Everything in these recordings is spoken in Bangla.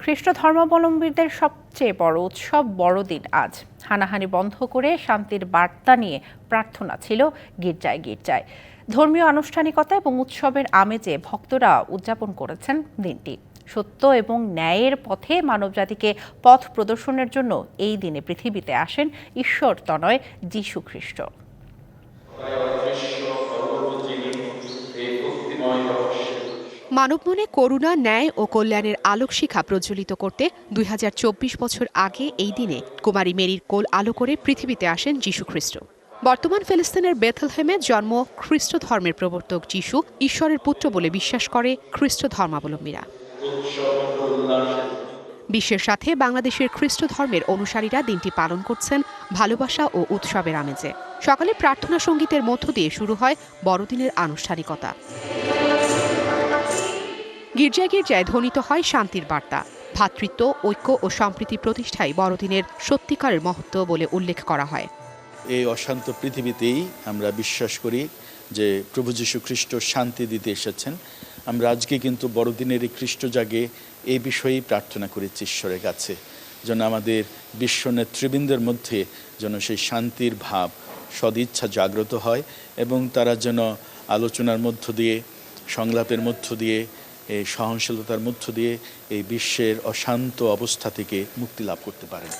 খ্রিস্ট ধর্মাবলম্বীদের সবচেয়ে বড় উৎসব বড়দিন আজ। হানাহানি বন্ধ করে শান্তির বার্তা নিয়ে প্রার্থনা ছিল গির্জায় গির্জায়। ধর্মীয় আনুষ্ঠানিকতা এবং উৎসবের আমেজে ভক্তরা উদযাপন করেছেন দিনটি। সত্য এবং ন্যায়ের পথে মানবজাতিকে পথ প্রদর্শনের জন্য এই দিনে পৃথিবীতে আসেন ঈশ্বর তনয় যীশু খ্রিস্ট মানব মনে করুণা, ন্যায় ও কল্যাণের আলোক শিখা প্রজ্বলিত করতে দুই হাজার চব্বিশ বছর আগে এই দিনে কুমারী মেরির কোল আলো করে পৃথিবীতে আসেন যীশু খ্রিস্ট বর্তমান ফিলিস্তিনের বেথলহেমে জন্ম খ্রিস্ট ধর্মের প্রবর্তক যীশু ঈশ্বরের পুত্র বলে বিশ্বাস করে খ্রিস্ট ধর্মাবলম্বীরা বিশ্বের সাথে বাংলাদেশের খ্রিস্ট ধর্মের অনুসারীরা দিনটি পালন করছেন ভালোবাসা ও উৎসবের আমেজে। সকালে প্রার্থনা সঙ্গীতের মধ্য দিয়ে শুরু হয় বড়দিনের আনুষ্ঠানিকতা। গির্জায় গির্জায় ধ্বনিত হয় শান্তির বার্তা। ভ্রাতৃত্ব ঐক্য ও সম্প্রীতি প্রতিষ্ঠাই বড়দিনের সত্যিকারের মহত্ব বলে উল্লেখ করা হয়। এই অশান্ত পৃথিবীতেই আমরা বিশ্বাস করি যে প্রভু যীশু খ্রিস্ট শান্তি দিতে এসেছেন। আমরা আজকে কিন্তু বড়দিনের এই খ্রিস্ট জাগে এই বিষয়েই প্রার্থনা করেছি ঈশ্বরের কাছে, যেন আমাদের বিশ্ব নেতৃবৃন্দের মধ্যে যেন সেই শান্তির ভাব সদিচ্ছা জাগ্রত হয় এবং তারা যেন আলোচনার মধ্য দিয়ে, সংলাপের মধ্য দিয়ে এই সহনশীলতার মধ্য দিয়ে এই বিশ্বের অশান্ত অবস্থা থেকে মুক্তি লাভ করতে পারেন।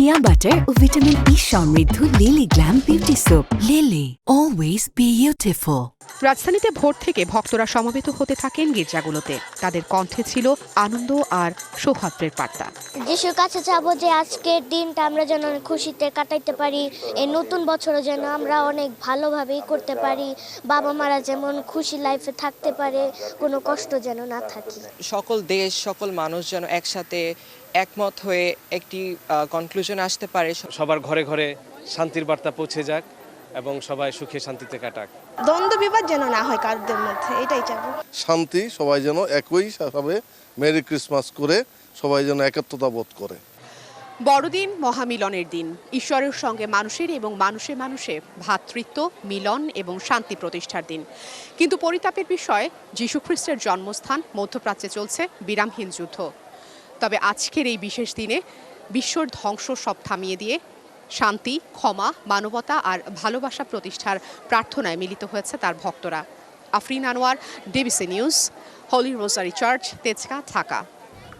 শিয়া বাটার ও ভিটামিন ই সমৃদ্ধ Lily glam beauty soap Lily always beautiful রাজধানীতে ভোর থেকে ভক্তরা সমবেত হতে থাকেন গির্জাগুলোতে। তাদের কণ্ঠে ছিল আনন্দ আর সৌহার্দ্যের বার্তা। যিশুর কাছে চাবো যে আজকের দিনটা আমরা যেন অনেক খুশিতে কাটাইতে পারি এই নতুন বছরও যেন আমরা অনেক ভালোভাবেই করতে পারি বাবা মারা যেমন খুশি লাইফে থাকতে পারে কোনো কষ্ট যেন না থাকি। সকল দেশ সকল মানুষ যেন একসাথে একমত হয়ে একটি কনক্লুশন আসতে পারে। সবার ঘরে ঘরে শান্তির বার্তা পৌঁছে যাক এবং সবাই সুখে শান্তিতে কাটাক। দ্বন্দ্ব বিবাদ যেন না হয় কারোদের মধ্যে এটাই চাবো। শান্তি সবাই যেন একইভাবে মেরি ক্রিসমাস করে সবাই যেন একাত্মতা বোধ করে। বড়দিন মহামিলনের দিন। ঈশ্বরের সঙ্গে মানুষের এবং মানুষে মানুষে ভ্রাতৃত্ব মিলন এবং শান্তি প্রতিষ্ঠার দিন। কিন্তু পরিতাপের বিষয় যীশুখ্রিস্টের জন্মস্থান মধ্যপ্রাচ্যে চলছে বিরামহীন যুদ্ধ। তবে আজকের এই বিশেষ দিনে বিশ্বর ধ্বংস সব থামিয়ে দিয়ে শান্তি, ক্ষমা, মানবতা আর ভালোবাসা প্রতিষ্ঠার প্রার্থনায় মিলিত হয়েছে তার ভক্তরা। Afrin Anwar, DBC news, Holy Rosary Church তেজকা Dhaka.